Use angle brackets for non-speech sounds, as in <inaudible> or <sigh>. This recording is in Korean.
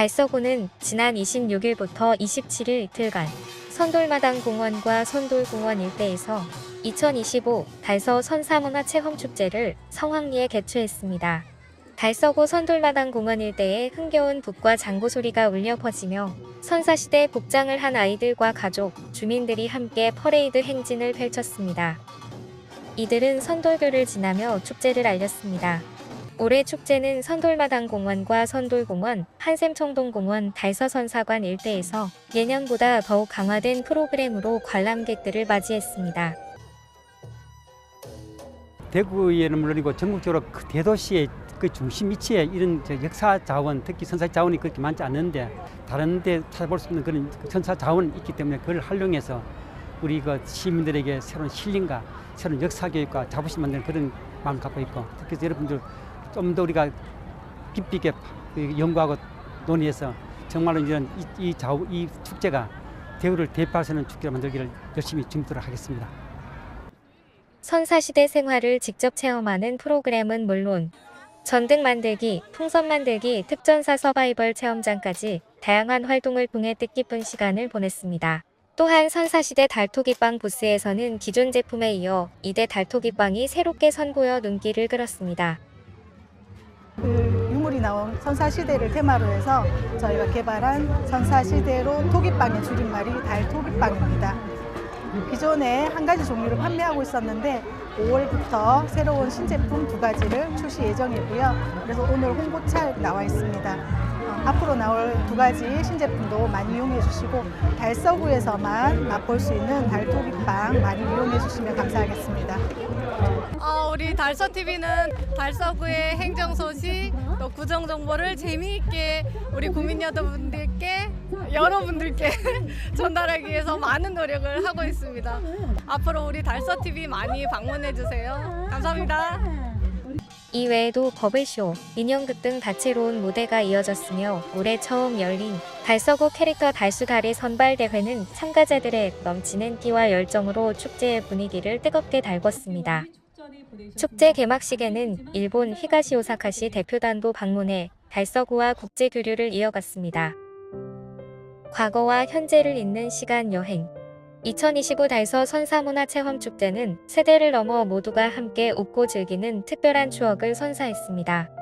달서구는 지난 26일부터 27일 이틀간 선돌마당 공원과 선돌공원 일대에서 2025 달서 선사문화 체험축제를 성황리에 개최했습니다. 달서구 선돌마당 공원 일대에 흥겨운 북과 장구 소리가 울려 퍼지며 선사시대 복장을 한 아이들과 가족, 주민들이 함께 퍼레이드 행진을 펼쳤습니다. 이들은 선돌교를 지나며 축제를 알렸습니다. 올해 축제는 선돌마당 공원과 선돌공원, 한샘청동공원, 달서선사관 일대에서 예년보다 더욱 강화된 프로그램으로 관람객들을 맞이했습니다. 대구에는 물론이고 전국적으로 그 대도시의 그 중심 위치에 이런 저 역사 자원, 특히 선사 자원이 그렇게 많지 않는데 다른 데 찾아볼 수 있는 그런 그 선사 자원이 있기 때문에 그걸 활용해서 우리 그 시민들에게 새로운 힐링과 새로운 역사 교육과 자부심 만드는 그런 마음을 갖고 있고 특히 여러분들 좀 더 우리가 깊이 있게 그 연구하고 논의해서 정말로 이런 이, 이, 자우, 이 축제가 대우를 대표할 수 있는 축제를 만들기를 열심히 준비하도록 하겠습니다. 선사시대 생활을 직접 체험하는 프로그램은 물론 전등 만들기, 풍선 만들기, 특전사 서바이벌 체험장까지 다양한 활동을 통해 뜻깊은 시간을 보냈습니다. 또한 선사시대 달토기빵 부스에서는 기존 제품에 이어 2대 달토기빵이 새롭게 선보여 눈길을 끌었습니다. 나온 선사시대를 테마로 해서 저희가 개발한 선사시대로 토기빵의 줄임말이 달토기빵입니다. 기존에 한 가지 종류를 판매하고 있었는데 5월부터 새로운 신제품 두 가지를 출시 예정이고요. 그래서 오늘 홍보차 나와 있습니다. 어, 앞으로 나올 두 가지 신제품도 많이 이용해 주시고 달서구에서만 맛볼 수 있는 달토기빵 많이 이용해 주시면 감사하겠습니다. 어, 우리 달서 TV는 달서구의 행정 소식 또 구정 정보를 재미있게 우리 국민 여러분들께 여러분들께 <laughs> 전달하기 위해서 많은 노력을 하고 있습니다. 앞으로 우리 달서 TV 많이 방문해 주세요. 감사합니다. 이 외에도 버블쇼, 인형극 등 다채로운 무대가 이어졌으며 올해 처음 열린 달서구 캐릭터 달수달의 선발대회는 참가자들의 넘치는 끼와 열정으로 축제의 분위기를 뜨겁게 달궜습니다. 축제 개막식에는 일본 히가시 오사카시 대표단도 방문해 달서구와 국제 교류를 이어갔습니다. 과거와 현재를 잇는 시간 여행 2025 달서 선사문화체험축제는 세대를 넘어 모두가 함께 웃고 즐기는 특별한 추억을 선사했습니다.